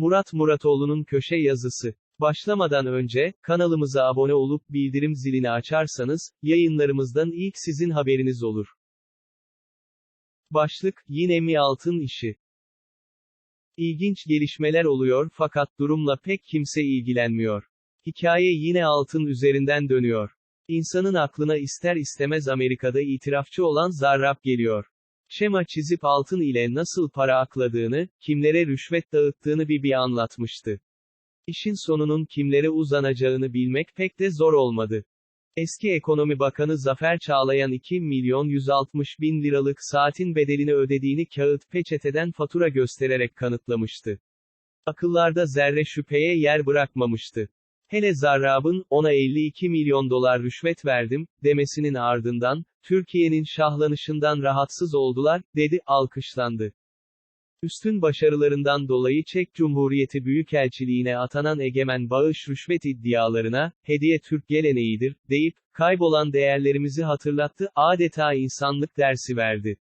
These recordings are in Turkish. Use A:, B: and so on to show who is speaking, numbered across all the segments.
A: Murat Muratoğlu'nun köşe yazısı. Başlamadan önce, kanalımıza abone olup bildirim zilini açarsanız, yayınlarımızdan ilk sizin haberiniz olur. Başlık, yine mi altın işi? İlginç gelişmeler oluyor fakat durumla pek kimse ilgilenmiyor. Hikaye yine altın üzerinden dönüyor. İnsanın aklına ister istemez Amerika'da itirafçı olan Zarrab geliyor. Şema çizip altın ile nasıl para akladığını, kimlere rüşvet dağıttığını bir bir anlatmıştı. İşin sonunun kimlere uzanacağını bilmek pek de zor olmadı. Eski Ekonomi Bakanı Zafer Çağlayan 2 milyon 160 bin liralık saatin bedelini ödediğini kağıt peçeteden fatura göstererek kanıtlamıştı. Akıllarda zerre şüpheye yer bırakmamıştı. Hele Zarrab'ın, ona 52 milyon dolar rüşvet verdim, demesinin ardından, Türkiye'nin şahlanışından rahatsız oldular, dedi, alkışlandı. Üstün başarılarından dolayı Çek Cumhuriyeti Büyükelçiliğine atanan egemen bağış rüşvet iddialarına, hediye Türk geleneğidir, deyip, kaybolan değerlerimizi hatırlattı, adeta insanlık dersi verdi.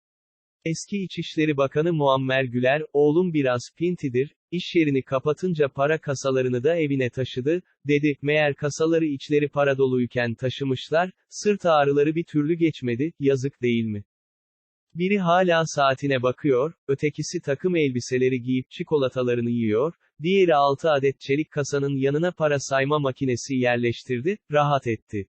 A: Eski İçişleri Bakanı Muammer Güler, oğlum biraz pintidir, iş yerini kapatınca para kasalarını da evine taşıdı, dedi, meğer kasaları içleri para doluyken taşımışlar, sırt ağrıları bir türlü geçmedi, yazık değil mi? Biri hala saatine bakıyor, ötekisi takım elbiseleri giyip çikolatalarını yiyor, diğeri 6 adet çelik kasanın yanına para sayma makinesi yerleştirdi, rahat etti.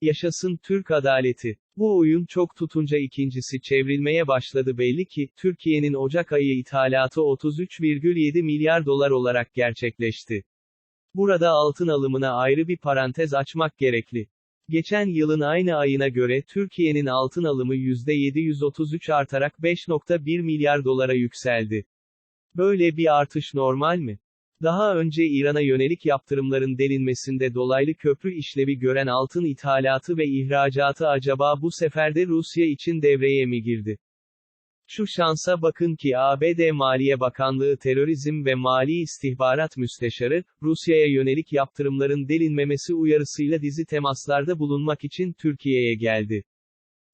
A: Yaşasın Türk adaleti. Bu oyun çok tutunca ikincisi çevrilmeye başladı belli ki, Türkiye'nin Ocak ayı ithalatı 33,7 milyar dolar olarak gerçekleşti. Burada altın alımına ayrı bir parantez açmak gerekli. Geçen yılın aynı ayına göre Türkiye'nin altın alımı %733 artarak 5.1 milyar dolara yükseldi. Böyle bir artış normal mi? Daha önce İran'a yönelik yaptırımların delinmesinde dolaylı köprü işlevi gören altın ithalatı ve ihracatı acaba bu sefer de Rusya için devreye mi girdi? Şu şansa bakın ki ABD Maliye Bakanlığı Terörizm ve Mali İstihbarat Müsteşarı, Rusya'ya yönelik yaptırımların delinmemesi uyarısıyla dizi temaslarda bulunmak için Türkiye'ye geldi.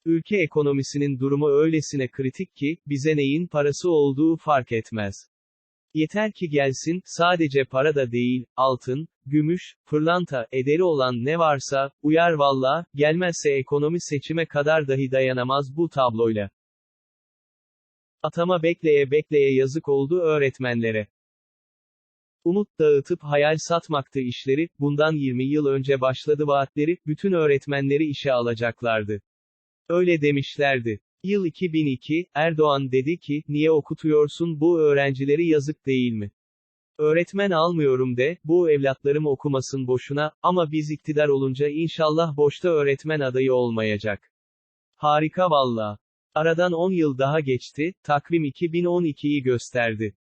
A: Ülke ekonomisinin durumu öylesine kritik ki, bize neyin parası olduğu fark etmez. Yeter ki gelsin, sadece para da değil, altın, gümüş, pırlanta, ederi olan ne varsa, uyar valla, gelmezse ekonomi seçime kadar dahi dayanamaz bu tabloyla. Atama bekleye bekleye yazık oldu öğretmenlere. Umut dağıtıp hayal satmaktı işleri, bundan 20 yıl önce başladı vaatleri, bütün öğretmenleri işe alacaklardı. Öyle demişlerdi. Yıl 2002, Erdoğan dedi ki, niye okutuyorsun bu öğrencileri yazık değil mi? Öğretmen almıyorum de, bu evlatlarım okumasın boşuna, ama biz iktidar olunca inşallah boşta öğretmen adayı olmayacak. Harika valla. Aradan 10 yıl daha geçti, takvim 2012'yi gösterdi.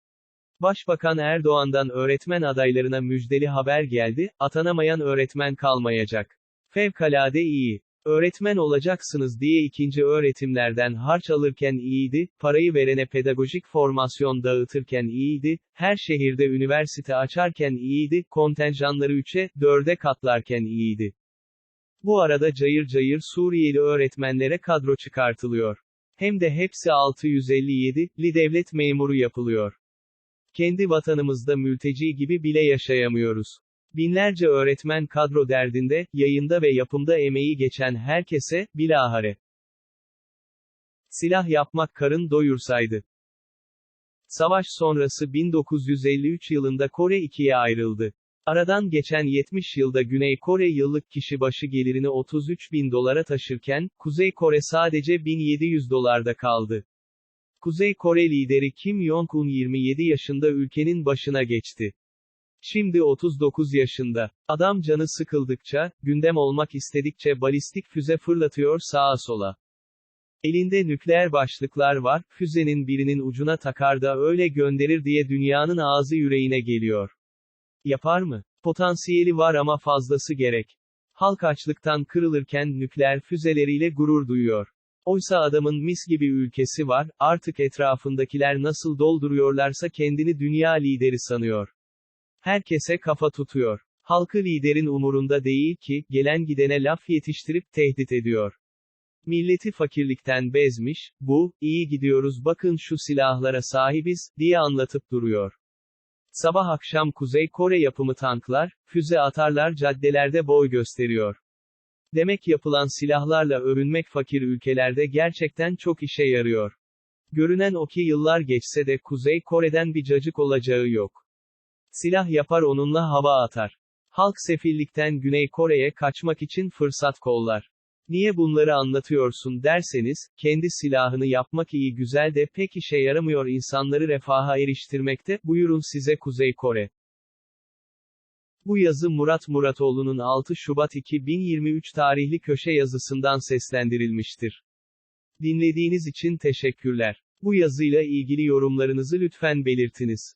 A: Başbakan Erdoğan'dan öğretmen adaylarına müjdeli haber geldi, atanamayan öğretmen kalmayacak. Fevkalade iyi. Öğretmen olacaksınız diye ikinci öğretimlerden harç alırken iyiydi, parayı verene pedagojik formasyon dağıtırken iyiydi, her şehirde üniversite açarken iyiydi, kontenjanları 3'e, 4'e katlarken iyiydi. Bu arada cayır cayır Suriyeli öğretmenlere kadro çıkartılıyor. Hem de hepsi 657'li devlet memuru yapılıyor. Kendi vatanımızda mülteci gibi bile yaşayamıyoruz. Binlerce öğretmen kadro derdinde, yayında ve yapımda emeği geçen herkese, bilahare. Silah yapmak karın doyursaydı. Savaş sonrası 1953 yılında Kore ikiye ayrıldı. Aradan geçen 70 yılda Güney Kore yıllık kişi başı gelirini 33 bin dolara taşırken, Kuzey Kore sadece 1700 dolarda kaldı. Kuzey Kore lideri Kim Jong-un 27 yaşında ülkenin başına geçti. Şimdi 39 yaşında. Adam canı sıkıldıkça, gündem olmak istedikçe balistik füze fırlatıyor sağa sola. Elinde nükleer başlıklar var, füzenin birinin ucuna takar da öyle gönderir diye dünyanın ağzı yüreğine geliyor. Yapar mı? Potansiyeli var ama fazlası gerek. Halk açlıktan kırılırken nükleer füzeleriyle gurur duyuyor. Oysa adamın mis gibi ülkesi var, artık etrafındakiler nasıl dolduruyorlarsa kendini dünya lideri sanıyor. Herkese kafa tutuyor. Halkı liderin umurunda değil ki, gelen gidene laf yetiştirip tehdit ediyor. Milleti fakirlikten bezmiş, bu, iyi gidiyoruz bakın şu silahlara sahibiz, diye anlatıp duruyor. Sabah akşam Kuzey Kore yapımı tanklar, füze atarlar caddelerde boy gösteriyor. Demek yapılan silahlarla övünmek fakir ülkelerde gerçekten çok işe yarıyor. Görünen o ki yıllar geçse de Kuzey Kore'den bir cacık olacağı yok. Silah yapar onunla hava atar. Halk sefillikten Güney Kore'ye kaçmak için fırsat kollar. Niye bunları anlatıyorsun derseniz, kendi silahını yapmak iyi güzel de pek işe yaramıyor insanları refaha eriştirmekte, buyurun size Kuzey Kore. Bu yazı Murat Muratoğlu'nun 6 Şubat 2023 tarihli köşe yazısından seslendirilmiştir. Dinlediğiniz için teşekkürler. Bu yazıyla ilgili yorumlarınızı lütfen belirtiniz.